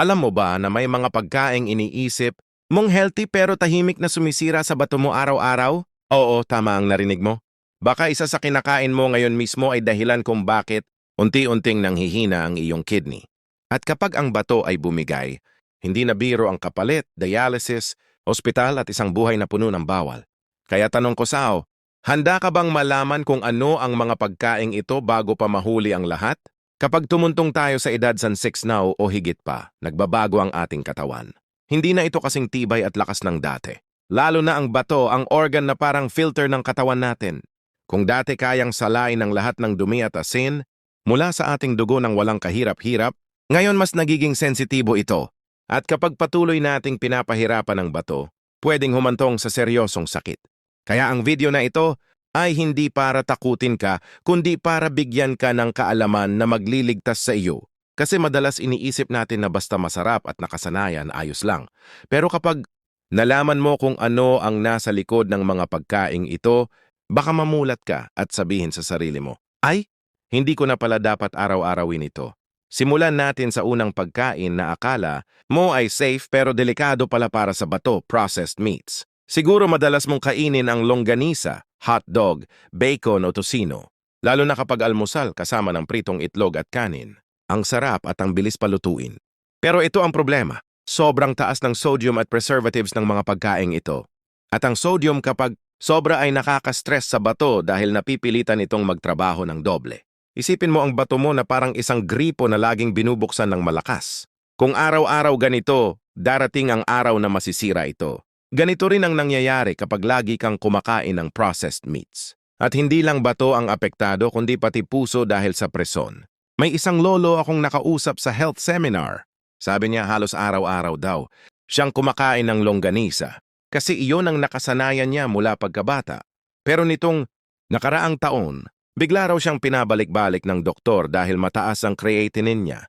Alam mo ba na may mga pagkaing iniisip mong healthy pero tahimik na sumisira sa bato mo araw-araw? Oo, tama ang narinig mo. Baka isa sa kinakain mo ngayon mismo ay dahilan kung bakit unti-unting nanghihina ang iyong kidney. At kapag ang bato ay bumigay, hindi na biro ang kapalit, dialysis, ospital at isang buhay na puno ng bawal. Kaya tanong ko sao, handa ka bang malaman kung ano ang mga pagkaing ito bago pa mahuli ang lahat? Kapag tumuntong tayo sa edad san 6 now o higit pa, nagbabago ang ating katawan. Hindi na ito kasing tibay at lakas ng dati. Lalo na ang bato, ang organ na parang filter ng katawan natin. Kung dati kayang salain ng lahat ng dumi at asin, mula sa ating dugo ng walang kahirap-hirap, ngayon mas nagiging sensitibo ito. At kapag patuloy nating pinapahirapan ng bato, pwedeng humantong sa seryosong sakit. Kaya ang video na ito ay hindi para takutin ka, kundi para bigyan ka ng kaalaman na magliligtas sa iyo. Kasi madalas iniisip natin na basta masarap at nakasanayan, ayos lang. Pero kapag nalaman mo kung ano ang nasa likod ng mga pagkaing ito, baka mamulat ka at sabihin sa sarili mo, ay, hindi ko na pala dapat araw-arawin ito. Simulan natin sa unang pagkain na akala mo ay safe pero delikado pala para sa bato, processed meats. Siguro madalas mong kainin ang longganisa, hotdog, bacon o tocino. Lalo na kapag almusal kasama ng pritong itlog at kanin. Ang sarap at ang bilis palutuin. Pero ito ang problema. Sobrang taas ng sodium at preservatives ng mga pagkaing ito. At ang sodium kapag sobra ay nakaka-stress sa bato dahil napipilitan itong magtrabaho ng doble. Isipin mo ang bato mo na parang isang gripo na laging binubuksan ng malakas. Kung araw-araw ganito, darating ang araw na masisira ito. Ganito rin ang nangyayari kapag lagi kang kumakain ng processed meats. At hindi lang bato ang apektado kundi pati puso dahil sa preson. May isang lolo akong nakausap sa health seminar. Sabi niya halos araw-araw daw. Siyang kumakain ng longganisa. Kasi iyon ang nakasanayan niya mula pagkabata. Pero nitong nakaraang taon, bigla raw siyang pinabalik-balik ng doktor dahil mataas ang creatinine niya.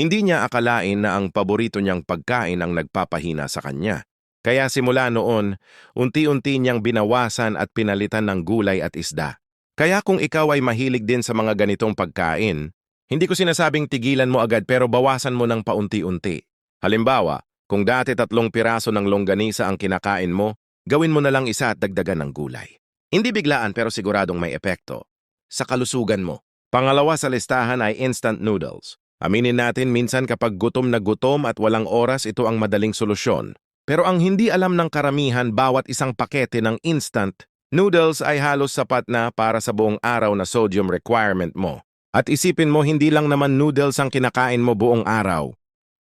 Hindi niya akalain na ang paborito niyang pagkain ang nagpapahina sa kanya. Kaya simula noon, unti-unti niyang binawasan at pinalitan ng gulay at isda. Kaya kung ikaw ay mahilig din sa mga ganitong pagkain, hindi ko sinasabing tigilan mo agad pero bawasan mo ng paunti-unti. Halimbawa, kung dati tatlong piraso ng longganisa ang kinakain mo, gawin mo na lang isa at dagdagan ng gulay. Hindi biglaan pero siguradong may epekto. Sa kalusugan mo. Pangalawa sa listahan ay instant noodles. Aminin natin minsan kapag gutom na gutom at walang oras ito ang madaling solusyon. Pero ang hindi alam ng karamihan bawat isang pakete ng instant noodles ay halos sapat na para sa buong araw na sodium requirement mo. At isipin mo hindi lang naman noodles ang kinakain mo buong araw.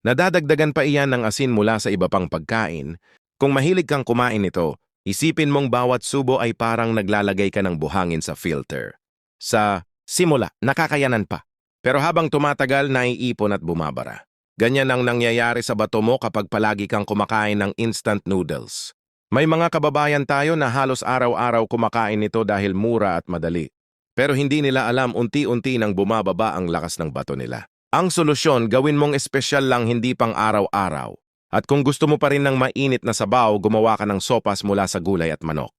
Nadadagdagan pa iyan ng asin mula sa iba pang pagkain. Kung mahilig kang kumain nito, isipin mong bawat subo ay parang naglalagay ka ng buhangin sa filter. Sa simula, nakakayanan pa. Pero habang tumatagal, naiipon at bumabara. Ganyan ang nangyayari sa bato mo kapag palagi kang kumakain ng instant noodles. May mga kababayan tayo na halos araw-araw kumakain nito dahil mura at madali. Pero hindi nila alam unti-unti nang bumababa ang lakas ng bato nila. Ang solusyon, gawin mong espesyal lang hindi pang araw-araw. At kung gusto mo pa rin ng mainit na sabaw, gumawa ka ng sopas mula sa gulay at manok.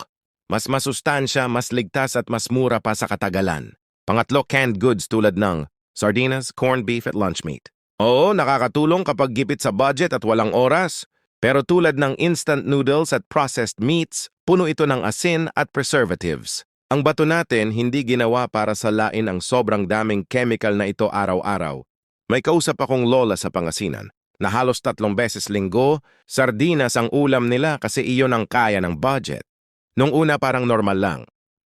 Mas masustansya, mas ligtas at mas mura pa sa katagalan. Pangatlo, canned goods tulad ng sardinas, corned beef at lunch meat. Oo, nakakatulong kapag gipit sa budget at walang oras. Pero tulad ng instant noodles at processed meats, puno ito ng asin at preservatives. Ang bato natin hindi ginawa para salain ang sobrang daming chemical na ito araw-araw. May kausap akong lola sa Pangasinan na halos tatlong beses linggo, sardinas ang ulam nila kasi iyon ang kaya ng budget. Nung una parang normal lang.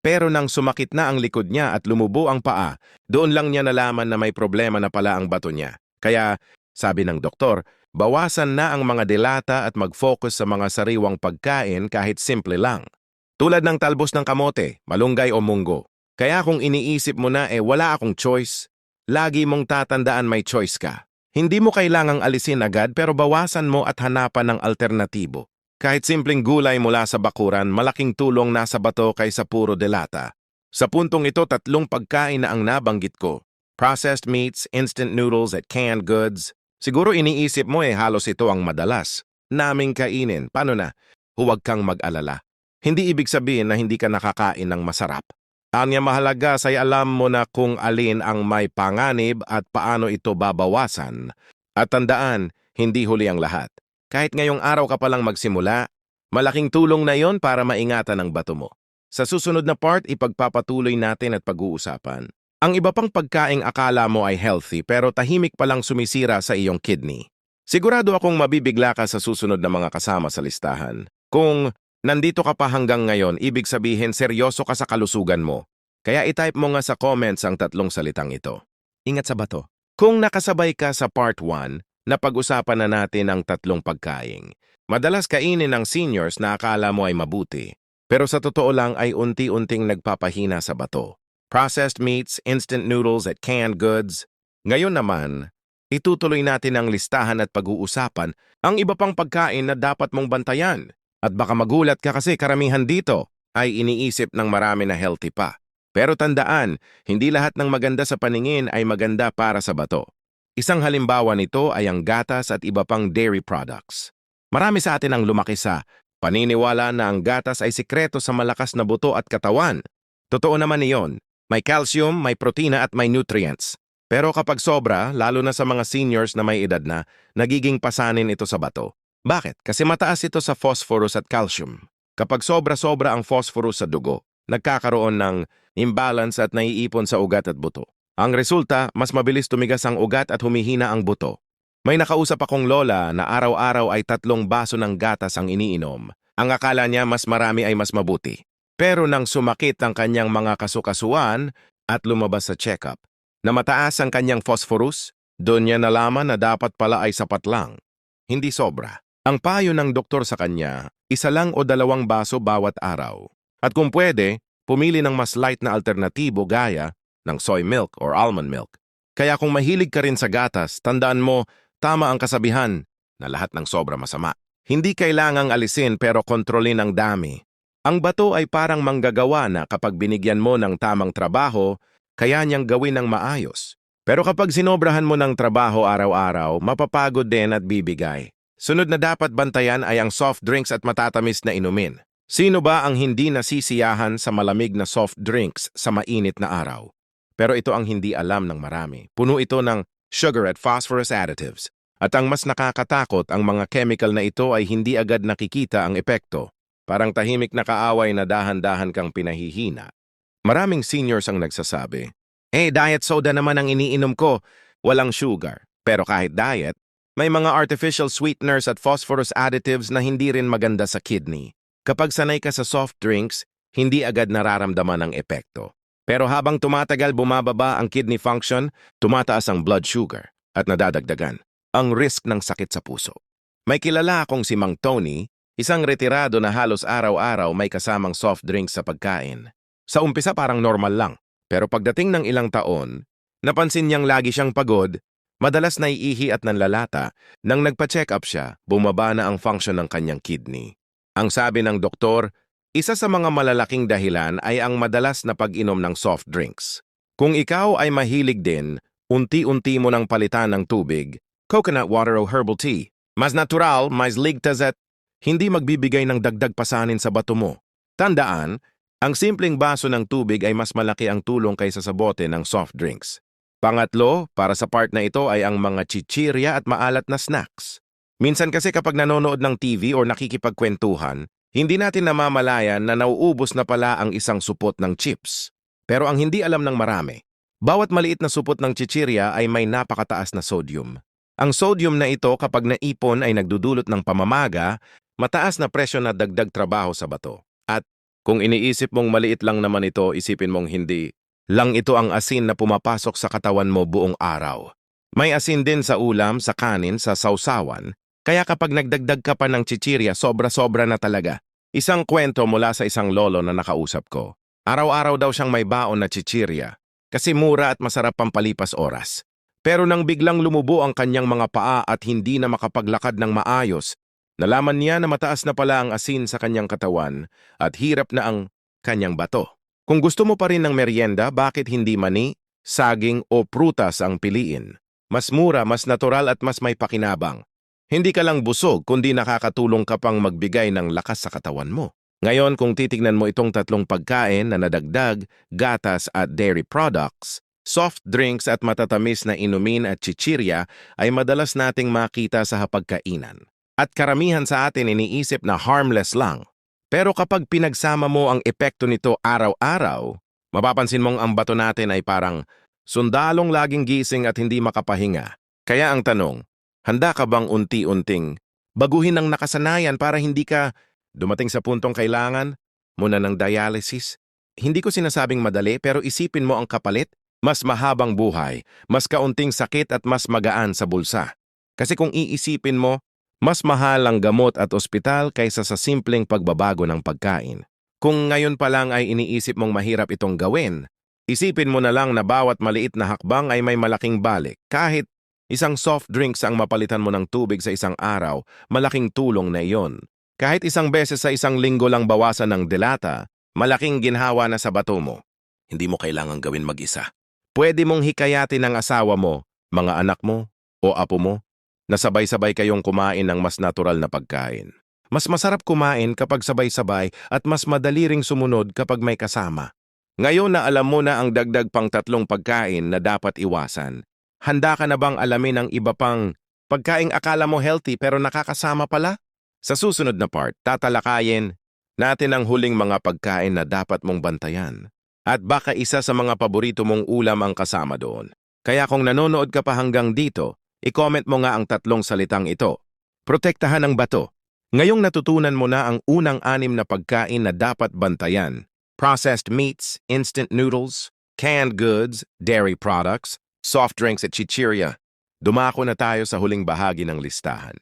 Pero nang sumakit na ang likod niya at lumubo ang paa, doon lang niya nalaman na may problema na pala ang bato niya. Kaya, sabi ng doktor, bawasan na ang mga delata at mag-focus sa mga sariwang pagkain kahit simple lang. Tulad ng talbos ng kamote, malunggay o munggo. Kaya kung iniisip mo na eh wala akong choice, lagi mong tatandaan may choice ka. Hindi mo kailangang alisin agad pero bawasan mo at hanapan ng alternatibo. Kahit simpleng gulay mula sa bakuran, malaking tulong nasa bato kaysa puro delata. Sa puntong ito, tatlong pagkain na ang nabanggit ko processed meats, instant noodles at canned goods. Siguro iniisip mo eh halos ito ang madalas. Naming kainin. Paano na? Huwag kang mag-alala. Hindi ibig sabihin na hindi ka nakakain ng masarap. Anya mahalaga say alam mo na kung alin ang may panganib at paano ito babawasan. At tandaan, hindi huli ang lahat. Kahit ngayong araw ka palang magsimula, malaking tulong na yon para maingatan ang bato mo. Sa susunod na part, ipagpapatuloy natin at pag-uusapan. Ang iba pang pagkaing akala mo ay healthy pero tahimik palang sumisira sa iyong kidney. Sigurado akong mabibigla ka sa susunod na mga kasama sa listahan. Kung nandito ka pa hanggang ngayon, ibig sabihin seryoso ka sa kalusugan mo. Kaya itype mo nga sa comments ang tatlong salitang ito. Ingat sa bato. Kung nakasabay ka sa part 1, napag-usapan na natin ang tatlong pagkaing. Madalas kainin ng seniors na akala mo ay mabuti. Pero sa totoo lang ay unti-unting nagpapahina sa bato. Processed meats, instant noodles at canned goods. Ngayon naman, itutuloy natin ang listahan at pag-uusapan ang iba pang pagkain na dapat mong bantayan. At baka magulat ka kasi karamihan dito ay iniisip ng marami na healthy pa. Pero tandaan, hindi lahat ng maganda sa paningin ay maganda para sa bato. Isang halimbawa nito ay ang gatas at iba pang dairy products. Marami sa atin ang lumaki sa Paniniwala na ang gatas ay sikreto sa malakas na buto at katawan. Totoo naman iyon. May calcium, may protina at may nutrients. Pero kapag sobra, lalo na sa mga seniors na may edad na, nagiging pasanin ito sa bato. Bakit? Kasi mataas ito sa phosphorus at calcium. Kapag sobra-sobra ang phosphorus sa dugo, nagkakaroon ng imbalance at naiipon sa ugat at buto. Ang resulta, mas mabilis tumigas ang ugat at humihina ang buto. May nakausap akong lola na araw-araw ay tatlong baso ng gatas ang iniinom. Ang akala niya mas marami ay mas mabuti. Pero nang sumakit ang kanyang mga kasukasuan at lumabas sa check-up, na mataas ang kanyang phosphorus, doon niya nalaman na dapat pala ay sapat lang. Hindi sobra. Ang payo ng doktor sa kanya, isa lang o dalawang baso bawat araw. At kung pwede, pumili ng mas light na alternatibo gaya ng soy milk or almond milk. Kaya kung mahilig ka rin sa gatas, tandaan mo Tama ang kasabihan na lahat ng sobra masama. Hindi kailangang alisin pero kontrolin ang dami. Ang bato ay parang manggagawa na kapag binigyan mo ng tamang trabaho, kaya niyang gawin ng maayos. Pero kapag sinobrahan mo ng trabaho araw-araw, mapapagod din at bibigay. Sunod na dapat bantayan ay ang soft drinks at matatamis na inumin. Sino ba ang hindi nasisiyahan sa malamig na soft drinks sa mainit na araw? Pero ito ang hindi alam ng marami. Puno ito ng sugar at phosphorus additives. At ang mas nakakatakot, ang mga chemical na ito ay hindi agad nakikita ang epekto. Parang tahimik na kaaway na dahan-dahan kang pinahihina. Maraming seniors ang nagsasabi, Eh, diet soda naman ang iniinom ko, walang sugar. Pero kahit diet, may mga artificial sweeteners at phosphorus additives na hindi rin maganda sa kidney. Kapag sanay ka sa soft drinks, hindi agad nararamdaman ang epekto. Pero habang tumatagal bumababa ang kidney function, tumataas ang blood sugar at nadadagdagan ang risk ng sakit sa puso. May kilala akong si Mang Tony, isang retirado na halos araw-araw may kasamang soft drinks sa pagkain. Sa umpisa parang normal lang, pero pagdating ng ilang taon, napansin niyang lagi siyang pagod, madalas naiihi at nanlalata. Nang nagpa-check up siya, bumaba na ang function ng kanyang kidney. Ang sabi ng doktor, isa sa mga malalaking dahilan ay ang madalas na pag-inom ng soft drinks. Kung ikaw ay mahilig din, unti-unti mo nang palitan ng tubig, coconut water o herbal tea. Mas natural, mas ligtas at hindi magbibigay ng dagdag pasanin sa bato mo. Tandaan, ang simpleng baso ng tubig ay mas malaki ang tulong kaysa sa bote ng soft drinks. Pangatlo, para sa part na ito ay ang mga chichirya at maalat na snacks. Minsan kasi kapag nanonood ng TV o nakikipagkwentuhan, hindi natin namamalayan na nauubos na pala ang isang supot ng chips. Pero ang hindi alam ng marami, bawat maliit na supot ng chichirya ay may napakataas na sodium. Ang sodium na ito kapag naipon ay nagdudulot ng pamamaga, mataas na presyo na dagdag trabaho sa bato. At kung iniisip mong maliit lang naman ito, isipin mong hindi. Lang ito ang asin na pumapasok sa katawan mo buong araw. May asin din sa ulam, sa kanin, sa sausawan, kaya kapag nagdagdag ka pa ng chichirya, sobra-sobra na talaga. Isang kwento mula sa isang lolo na nakausap ko. Araw-araw daw siyang may baon na chichirya kasi mura at masarap pampalipas oras. Pero nang biglang lumubo ang kanyang mga paa at hindi na makapaglakad ng maayos, nalaman niya na mataas na pala ang asin sa kanyang katawan at hirap na ang kanyang bato. Kung gusto mo pa rin ng merienda, bakit hindi mani, saging o prutas ang piliin? Mas mura, mas natural at mas may pakinabang. Hindi ka lang busog kundi nakakatulong ka pang magbigay ng lakas sa katawan mo. Ngayon kung titignan mo itong tatlong pagkain na nadagdag, gatas at dairy products, soft drinks at matatamis na inumin at chichirya ay madalas nating makita sa hapagkainan. At karamihan sa atin iniisip na harmless lang. Pero kapag pinagsama mo ang epekto nito araw-araw, mapapansin mong ang bato natin ay parang sundalong laging gising at hindi makapahinga. Kaya ang tanong, handa ka bang unti-unting baguhin ang nakasanayan para hindi ka dumating sa puntong kailangan muna ng dialysis? Hindi ko sinasabing madali pero isipin mo ang kapalit, mas mahabang buhay, mas kaunting sakit at mas magaan sa bulsa. Kasi kung iisipin mo, mas mahal ang gamot at ospital kaysa sa simpleng pagbabago ng pagkain. Kung ngayon pa lang ay iniisip mong mahirap itong gawin, isipin mo na lang na bawat maliit na hakbang ay may malaking balik. Kahit isang soft drinks ang mapalitan mo ng tubig sa isang araw, malaking tulong na iyon. Kahit isang beses sa isang linggo lang bawasan ng delata, malaking ginhawa na sa bato mo. Hindi mo kailangang gawin mag-isa. Pwede mong hikayatin ng asawa mo, mga anak mo, o apo mo, na sabay-sabay kayong kumain ng mas natural na pagkain. Mas masarap kumain kapag sabay-sabay at mas madali ring sumunod kapag may kasama. Ngayon na alam mo na ang dagdag pang tatlong pagkain na dapat iwasan, handa ka na bang alamin ang iba pang pagkaing akala mo healthy pero nakakasama pala? Sa susunod na part, tatalakayin natin ang huling mga pagkain na dapat mong bantayan. At baka isa sa mga paborito mong ulam ang kasama doon. Kaya kung nanonood ka pa hanggang dito, I-comment mo nga ang tatlong salitang ito. Protektahan ang bato. Ngayong natutunan mo na ang unang anim na pagkain na dapat bantayan. Processed meats, instant noodles, canned goods, dairy products, soft drinks at chichirya. Dumako na tayo sa huling bahagi ng listahan.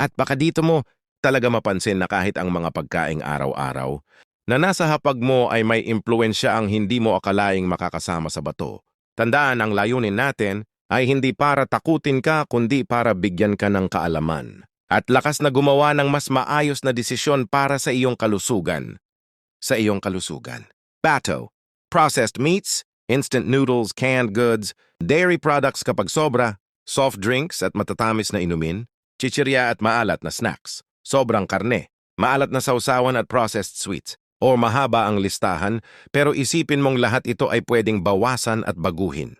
At baka dito mo talaga mapansin na kahit ang mga pagkaing araw-araw, na nasa hapag mo ay may impluensya ang hindi mo akalaing makakasama sa bato. Tandaan ang layunin natin ay hindi para takutin ka kundi para bigyan ka ng kaalaman at lakas na gumawa ng mas maayos na desisyon para sa iyong kalusugan. Sa iyong kalusugan. Bato, processed meats, instant noodles, canned goods, dairy products kapag sobra, soft drinks at matatamis na inumin, chichirya at maalat na snacks, sobrang karne, maalat na sausawan at processed sweets, o mahaba ang listahan pero isipin mong lahat ito ay pwedeng bawasan at baguhin.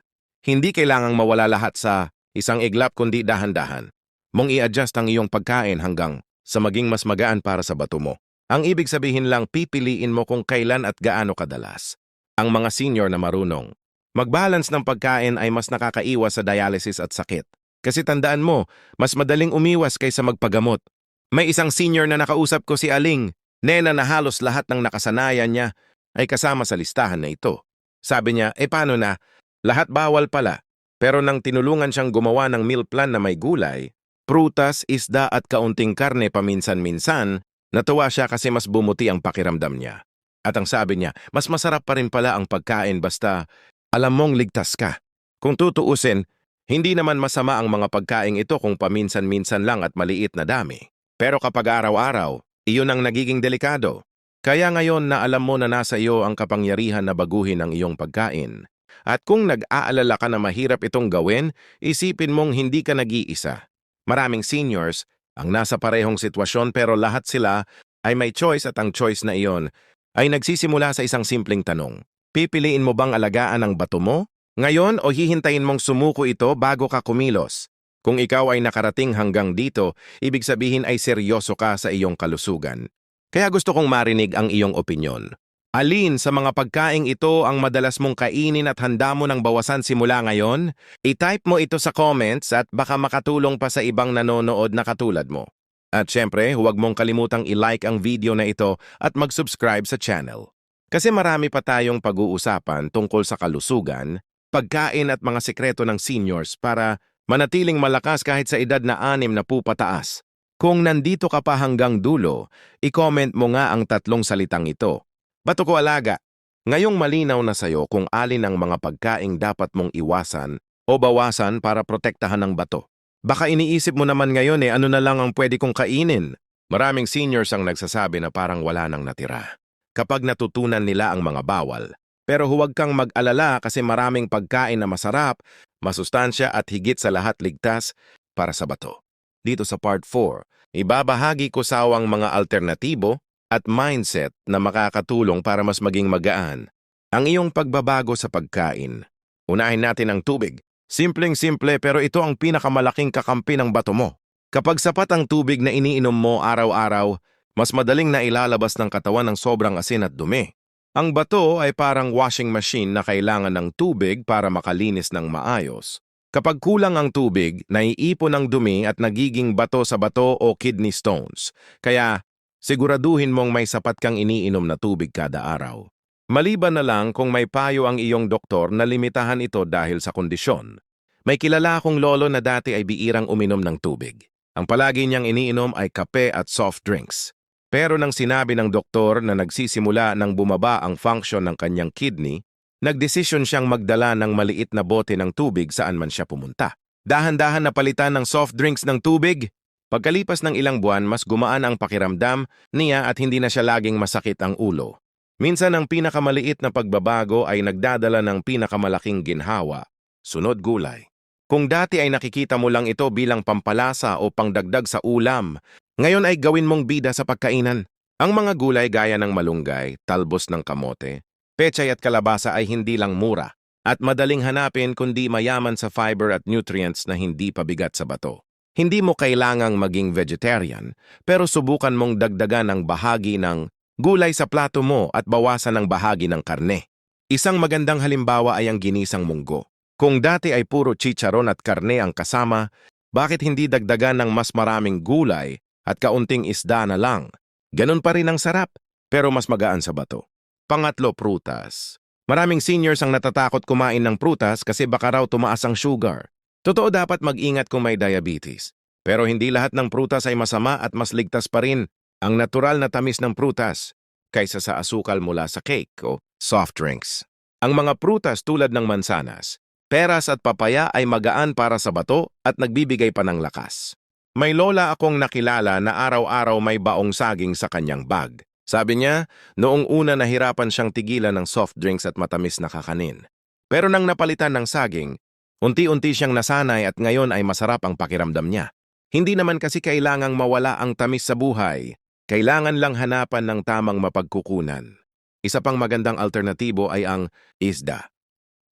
Hindi kailangang mawala lahat sa isang iglap kundi dahan-dahan. Mong i-adjust ang iyong pagkain hanggang sa maging mas magaan para sa bato mo. Ang ibig sabihin lang pipiliin mo kung kailan at gaano kadalas. Ang mga senior na marunong. Mag-balance ng pagkain ay mas nakakaiwas sa dialysis at sakit. Kasi tandaan mo, mas madaling umiwas kaysa magpagamot. May isang senior na nakausap ko si Aling, nena na halos lahat ng nakasanayan niya ay kasama sa listahan na ito. Sabi niya, eh paano na, lahat bawal pala, pero nang tinulungan siyang gumawa ng meal plan na may gulay, prutas, isda at kaunting karne paminsan-minsan, natuwa siya kasi mas bumuti ang pakiramdam niya. At ang sabi niya, mas masarap pa rin pala ang pagkain basta alam mong ligtas ka. Kung tutuusin, hindi naman masama ang mga pagkain ito kung paminsan-minsan lang at maliit na dami. Pero kapag araw-araw, iyon ang nagiging delikado. Kaya ngayon na alam mo na nasa iyo ang kapangyarihan na baguhin ang iyong pagkain, at kung nag-aalala ka na mahirap itong gawin, isipin mong hindi ka nag-iisa. Maraming seniors ang nasa parehong sitwasyon pero lahat sila ay may choice at ang choice na iyon ay nagsisimula sa isang simpleng tanong. Pipiliin mo bang alagaan ang bato mo? Ngayon o hihintayin mong sumuko ito bago ka kumilos? Kung ikaw ay nakarating hanggang dito, ibig sabihin ay seryoso ka sa iyong kalusugan. Kaya gusto kong marinig ang iyong opinyon. Alin sa mga pagkaing ito ang madalas mong kainin at handa mo ng bawasan simula ngayon? I-type mo ito sa comments at baka makatulong pa sa ibang nanonood na katulad mo. At syempre, huwag mong kalimutang i-like ang video na ito at mag-subscribe sa channel. Kasi marami pa tayong pag-uusapan tungkol sa kalusugan, pagkain at mga sekreto ng seniors para manatiling malakas kahit sa edad na anim na pupataas. Kung nandito ka pa hanggang dulo, i-comment mo nga ang tatlong salitang ito Bato ko alaga, ngayong malinaw na sayo kung alin ang mga pagkaing dapat mong iwasan o bawasan para protektahan ng bato. Baka iniisip mo naman ngayon eh ano na lang ang pwede kong kainin. Maraming seniors ang nagsasabi na parang wala nang natira. Kapag natutunan nila ang mga bawal. Pero huwag kang mag-alala kasi maraming pagkain na masarap, masustansya at higit sa lahat ligtas para sa bato. Dito sa part 4, ibabahagi ko sawang mga alternatibo at mindset na makakatulong para mas maging magaan ang iyong pagbabago sa pagkain. Unahin natin ang tubig. Simpleng-simple pero ito ang pinakamalaking kakampi ng bato mo. Kapag sapat ang tubig na iniinom mo araw-araw, mas madaling na ilalabas ng katawan ng sobrang asin at dumi. Ang bato ay parang washing machine na kailangan ng tubig para makalinis ng maayos. Kapag kulang ang tubig, naiipon ang dumi at nagiging bato sa bato o kidney stones. Kaya, siguraduhin mong may sapat kang iniinom na tubig kada araw. Maliban na lang kung may payo ang iyong doktor na limitahan ito dahil sa kondisyon. May kilala akong lolo na dati ay biirang uminom ng tubig. Ang palagi niyang iniinom ay kape at soft drinks. Pero nang sinabi ng doktor na nagsisimula ng bumaba ang function ng kanyang kidney, nagdesisyon siyang magdala ng maliit na bote ng tubig saan man siya pumunta. Dahan-dahan na palitan ng soft drinks ng tubig. Pagkalipas ng ilang buwan, mas gumaan ang pakiramdam niya at hindi na siya laging masakit ang ulo. Minsan ang pinakamaliit na pagbabago ay nagdadala ng pinakamalaking ginhawa, sunod gulay. Kung dati ay nakikita mo lang ito bilang pampalasa o pangdagdag sa ulam, ngayon ay gawin mong bida sa pagkainan. Ang mga gulay gaya ng malunggay, talbos ng kamote, pechay at kalabasa ay hindi lang mura at madaling hanapin kundi mayaman sa fiber at nutrients na hindi pabigat sa bato. Hindi mo kailangang maging vegetarian, pero subukan mong dagdagan ng bahagi ng gulay sa plato mo at bawasan ng bahagi ng karne. Isang magandang halimbawa ay ang ginisang munggo. Kung dati ay puro chicharon at karne ang kasama, bakit hindi dagdagan ng mas maraming gulay at kaunting isda na lang? Ganun pa rin ang sarap, pero mas magaan sa bato. Pangatlo, prutas. Maraming seniors ang natatakot kumain ng prutas kasi baka raw tumaas ang sugar. Totoo dapat mag-ingat kung may diabetes. Pero hindi lahat ng prutas ay masama at mas ligtas pa rin ang natural na tamis ng prutas kaysa sa asukal mula sa cake o soft drinks. Ang mga prutas tulad ng mansanas, peras at papaya ay magaan para sa bato at nagbibigay pa ng lakas. May lola akong nakilala na araw-araw may baong saging sa kanyang bag. Sabi niya, noong una nahirapan siyang tigilan ng soft drinks at matamis na kakanin. Pero nang napalitan ng saging, unti-unti siyang nasanay at ngayon ay masarap ang pakiramdam niya. Hindi naman kasi kailangang mawala ang tamis sa buhay. Kailangan lang hanapan ng tamang mapagkukunan. Isa pang magandang alternatibo ay ang isda.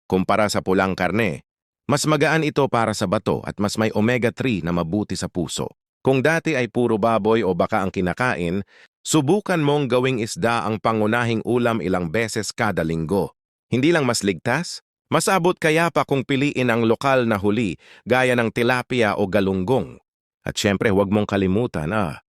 Kumpara sa pulang karne, mas magaan ito para sa bato at mas may omega-3 na mabuti sa puso. Kung dati ay puro baboy o baka ang kinakain, subukan mong gawing isda ang pangunahing ulam ilang beses kada linggo. Hindi lang mas ligtas, mas abot kaya pa kung piliin ang lokal na huli gaya ng tilapia o galunggong. At syempre huwag mong kalimutan ah,